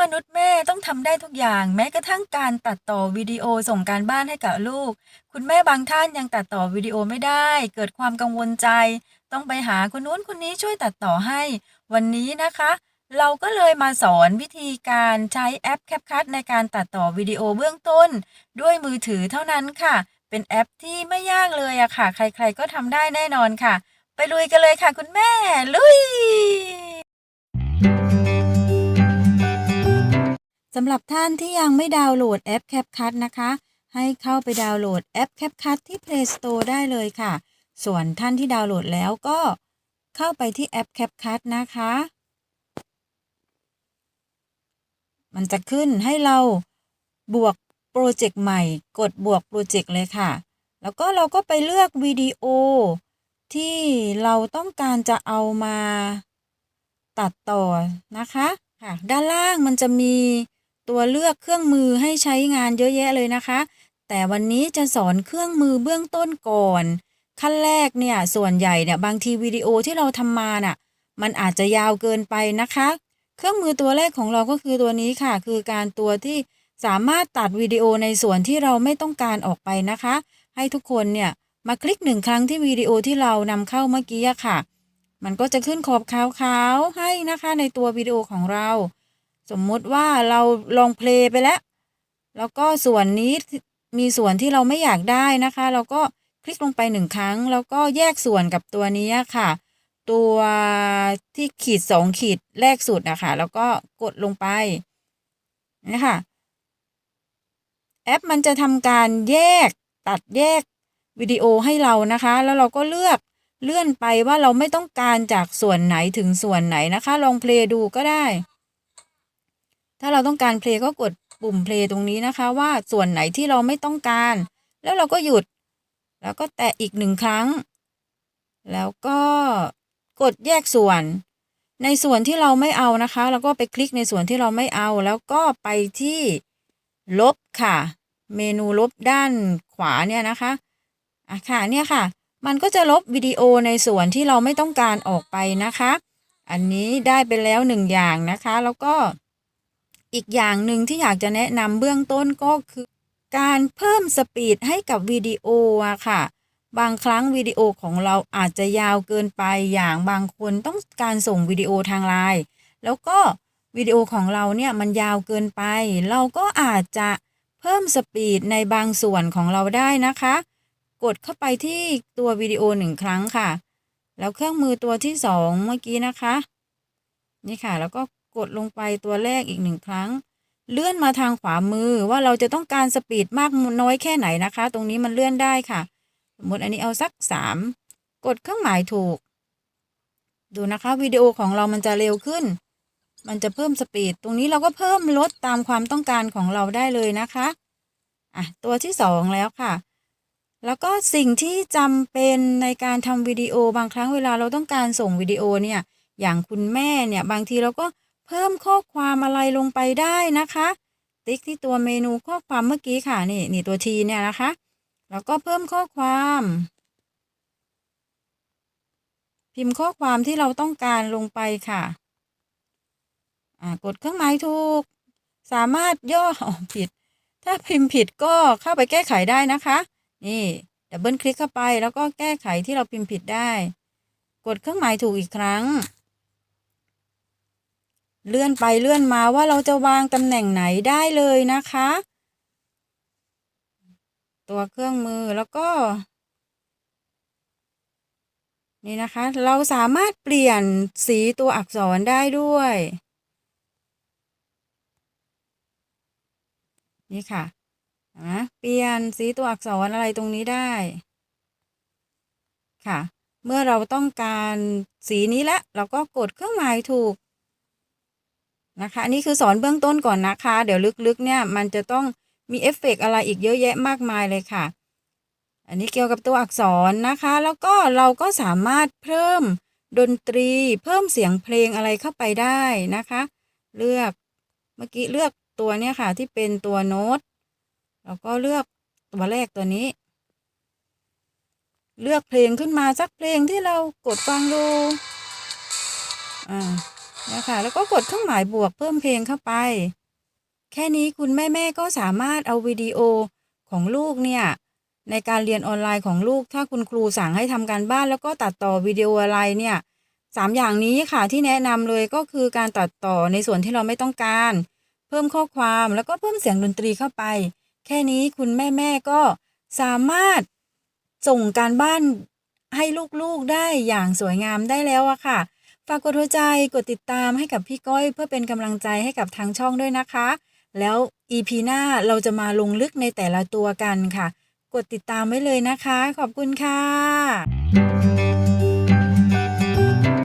มนุษย์แม่ต้องทำได้ทุกอย่างแม้กระทั่งการตัดต่อวิดีโอส่งการบ้านให้กับลูก คุณแม่บางท่านยังตัดต่อวิดีโอไม่ได้ เกิดความกังวลใจ ต้องไปหาคนนู้นคนนี้ช่วยตัดต่อให้ วันนี้นะคะ เราก็เลยมาสอนวิธีการใช้แอป CapCut ในการตัดต่อวิดีโอเบื้องต้น ด้วยมือถือเท่านั้นค่ะ เป็นแอปที่ไม่ยากเลยอะค่ะ ใครๆก็ทำได้แน่นอนค่ะ ไปลุยกันเลยค่ะ คุณแม่ลุย สำหรับท่านที่ยังไม่ดาวน์โหลดแอป CapCut นะคะ ให้เข้าไปดาวน์โหลดแอป CapCut ที่ Play Store ได้เลยค่ะ ส่วนท่านที่ดาวน์โหลดแล้วก็เข้าไปที่แอป CapCut นะคะ มันจะขึ้นให้เราบวกโปรเจกต์ใหม่ กดบวกโปรเจกต์เลยค่ะ แล้วก็เราก็ไปเลือกวิดีโอที่เราต้องการจะเอามาตัดต่อนะคะค่ะด้านล่างมันจะมี ตัวเลือกเครื่องมือให้ใช้งานเยอะแยะเลยนะคะ แต่วันนี้จะสอนเครื่องมือเบื้องต้นก่อน ขั้นแรกเนี่ยส่วนใหญ่เนี่ยบางทีวิดีโอที่เราทำมาน่ะมันอาจจะยาวเกินไปนะคะ เครื่องมือตัวแรกของเราก็คือตัวนี้ค่ะ คือการตัวที่สามารถตัดวิดีโอในส่วนที่เราไม่ต้องการออกไปนะคะ ให้ทุกคนเนี่ยมาคลิกหนึ่งครั้งที่วิดีโอที่เรานำเข้าเมื่อกี้ค่ะ มันก็จะขึ้นขอบขาวๆให้นะคะในตัววิดีโอของเรา สมมุติว่าเราลองเพลย์ไปแล้ว แล้วก็ส่วนนี้มีส่วนที่เราไม่อยากได้นะคะ เราก็คลิกลงไปหนึ่งครั้ง แล้วก็แยกส่วนกับตัวนี้ค่ะ ตัวที่ขีดสองขีดแรกสุดนะคะแล้วก็กดลงไปนี่ค่ะแอปมันจะทำการแยกตัดแยกวิดีโอให้เรานะคะ แล้วเราก็เลือกเลื่อนไปว่าเราไม่ต้องการจากส่วนไหนถึงส่วนไหนนะคะ ลองเพลย์ดูก็ได้ ถ้าเราต้องการเพลย์ก็กดปุ่มเพลย์ตรงนี้นะคะว่าส่วนไหนที่เราไม่ต้องการ แล้วเราก็หยุด แล้วก็แตะอีกหนึ่งครั้ง แล้วก็กดแยกส่วน ในส่วนที่เราไม่เอานะคะแล้วก็ไปคลิกในส่วนที่เราไม่เอา แล้วก็ไปที่ลบค่ะ เมนูลบด้านขวาเนี่ยนะคะอะค่ะเนี่ยค่ะ มันก็จะลบวิดีโอในส่วนที่เราไม่ต้องการออกไปนะคะ อันนี้ได้ไปแล้วหนึ่งอย่างนะคะ แล้วก็ อีกอย่างหนึ่งที่อยากจะแนะนำเบื้องต้นก็คือ การเพิ่มสปีดให้กับวิดีโออะค่ะ บางครั้งวิดีโอของเราอาจจะยาวเกินไปอย่างบางคนต้องการส่งวิดีโอทางไลน์แล้วก็วิดีโอของเราเนี่ยมันยาวเกินไป เราก็อาจจะเพิ่มสปีดในบางส่วนของเราได้นะคะ กดเข้าไปที่ตัววิดีโอหนึ่งครั้งค่ะ แล้วเครื่องมือตัวที่สองเมื่อกี้นะคะ นี่ค่ะแล้วก็ กดลงไปตัวแรกอีกหนึ่งครั้ง เลื่อนมาทางขวามือว่าเราจะต้องการสปีดมากน้อยแค่ไหนนะคะ ตรงนี้มันเลื่อนได้ค่ะ สมมติอันนี้เอาสักสามกดเครื่องหมายถูก ดูนะคะวิดีโอของเรามันจะเร็วขึ้น มันจะเพิ่มสปีด ตรงนี้เราก็เพิ่มลดตามความต้องการของเราได้เลยนะคะอะตัวที่สองแล้วค่ะแล้วก็สิ่งที่จำเป็นในการทำวิดีโอบางครั้งเวลาเราต้องการส่งวิดีโอเนี่ยอย่างคุณแม่เนี่ยบางทีเราก็ พิ่มข้อความอะไรลงไปได้นะคะ ติ๊กที่ตัวเมนูข้อความเมื่อกี้ค่ะนี่นี่ตัวทีเนี่ยนะคะ แล้วก็เพิ่มข้อความ พิมพ์ข้อความที่เราต้องการลงไปค่ะกดเครื่องหมายถูก สามารถย่อออกผิด ถ้าพิมพ์ผิดก็เข้าไปแก้ไขได้นะคะ นี่ดับเบิลคลิกเข้าไปแล้วก็แก้ไขที่เราพิมพ์ผิดได้ กดเครื่องหมายถูกอีกครั้ง เลื่อนไปเลื่อนมาว่าเราจะวางตำแหน่งไหนได้เลยนะคะ ตัวเครื่องมือแล้วก็ นี่นะคะ เราสามารถเปลี่ยนสีตัวอักษรได้ด้วย นี่ค่ะนะเปลี่ยนสีตัวอักษรอะไรตรงนี้ได้ ค่ะ เมื่อเราต้องการสีนี้แล้วเราก็กดเครื่องหมายถูก นะคะอันนี้คือสอนเบื้องต้นก่อนนะคะ เดี๋ยวลึกๆเนี่ยมันจะต้องมีเอฟเฟกอะไรอีกเยอะแยะมากมายเลยค่ะ อันนี้เกี่ยวกับตัวอักษรนะคะ แล้วก็เราก็สามารถเพิ่มดนตรี เพิ่มเสียงเพลงอะไรเข้าไปได้นะคะ เลือกเมื่อกี้เลือกตัวเนี้ยค่ะที่เป็นตัวโน้ตแล้วก็เลือกตัวแรกตัวนี้ เลือกเพลงขึ้นมาสักเพลงที่เรากดฟังดูอ่า นะคะแล้วก็กดเครื่องหมายบวกเพิ่มเพลงเข้าไป แค่นี้คุณแม่ๆก็สามารถเอาวิดีโอของลูกเนี่ยในการเรียนออนไลน์ของลูก ถ้าคุณครูสั่งให้ทำการบ้านแล้วก็ตัดต่อวิดีโออะไรเนี่ยสามอย่างนี้ค่ะที่แนะนำเลยก็คือการตัดต่อในส่วนที่เราไม่ต้องการ เพิ่มข้อความแล้วก็เพิ่มเสียงดนตรีเข้าไป แค่นี้คุณแม่ๆก็สามารถส่งการบ้านให้ลูกๆได้อย่างสวยงามได้แล้วอะค่ะากกดหัวใจกดติดตามให้กับพี่ก้อยเพื่อเป็นกำลังใจให้กับทางช่องด้วยนะคะ แล้ว EP หน้าเราจะมาลงลึกในแต่ละตัวกันค่ะ กดติดตามไว้เลยนะคะ ขอบคุณค่ะ